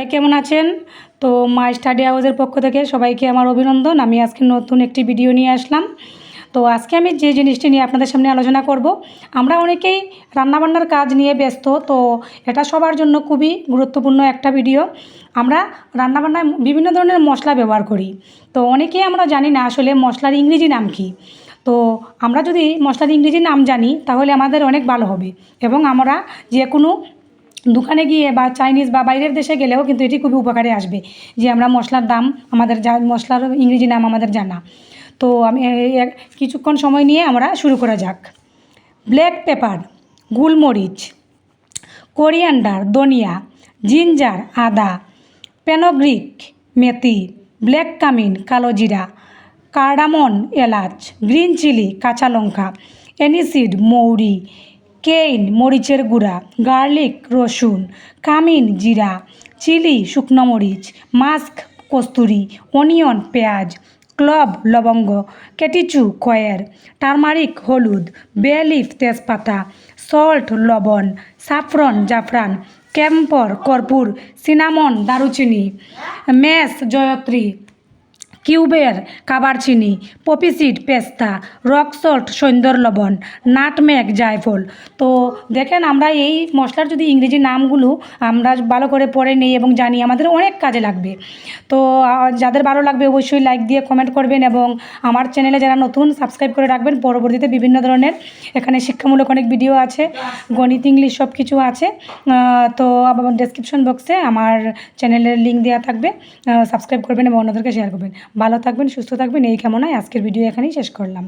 সবাই কেমন আছেন? তো মাই স্টাডি হাউসের পক্ষ থেকে সবাইকে আমার অভিনন্দন। আমি আজকে নতুন একটি ভিডিও নিয়ে আসলাম। তো আজকে আমি যে জিনিসটি নিয়ে আপনাদের সামনে আলোচনা করব, আমরা অনেকেই রান্নাবান্নার কাজ নিয়ে ব্যস্ত, তো এটা সবার জন্য খুবই গুরুত্বপূর্ণ একটা ভিডিও। আমরা রান্নাবান্নায় বিভিন্ন ধরনের মশলা ব্যবহার করি। তো অনেকেই আমরা জানি না আসলে মশলার ইংরেজি নাম কী। তো আমরা যদি মশলার ইংরেজি নাম জানি, তাহলে আমাদের অনেক ভালো হবে এবং আমরা যে কোনো দোকানে গিয়ে বা চাইনিজ বা বাইরের দেশে গেলেও কিন্তু এটি খুবই উপকারে আসবে যে আমরা মশলার দাম আমাদের যা, মশলার ইংরেজি নাম আমাদের জানা। তো আমি কিছুক্ষণ সময় নিয়ে আমরা শুরু করা যাক। ব্ল্যাক পেপার গোলমরিচ কোরিয়ান্ডার দনিয়া জিঞ্জার আদা পেনোগ্রিক মেথি ব্ল্যাক কামিন কালো জিরা কার্ডামন এলাচ গ্রিন চিলি কাঁচা লঙ্কা এনিসিড মৌরি কেইন, মরিচের গুঁড়া, গার্লিক, রসুন, কামিন, জিরা, চিলি, শুকনো মরিচ, মাস্ক, কস্তুরি, অনিয়ন, পেঁয়াজ, ক্লব, লবঙ্গ, কেটিচু কয়ের টারমারিক, হলুদ বে লিফ, তেজপাতা, সল্ট, লবণ, সাফরন, জাফরান, ক্যাম্পর, কর্পূর, সিনামন, দারুচিনি মেস জয়ত্রী কিউবের কাবার চিনি পপিসিড পেস্তা, রক সল্ট, সৈন্দর লবণ, নাটমেগ, জায়ফল। তো দেখেন আমরা এই মশলার যদি ইংরেজি নামগুলো আমরা ভালো করে পড়ে নিই এবং জানি, আমাদের অনেক কাজে লাগবে। তো যাদের ভালো লাগবে অবশ্যই লাইক দিয়ে কমেন্ট করবেন এবং আমার চ্যানেলে যারা নতুন সাবস্ক্রাইব করে রাখবেন। পরবর্তীতে বিভিন্ন ধরনের এখানে শিক্ষামূলক অনেক ভিডিও আছে, গণিত, ইংলিশ সব কিছু আছে তো আমার ডেসক্রিপশন বক্সে আমার চ্যানেলের লিঙ্ক দেওয়া থাকবে। সাবস্ক্রাইব করবেন এবং অন্যদেরকে শেয়ার করবেন। ভালো থাকবেন সুস্থ থাকবেন। এই কামনায় আজকের ভিডিও এখানেই শেষ করলাম।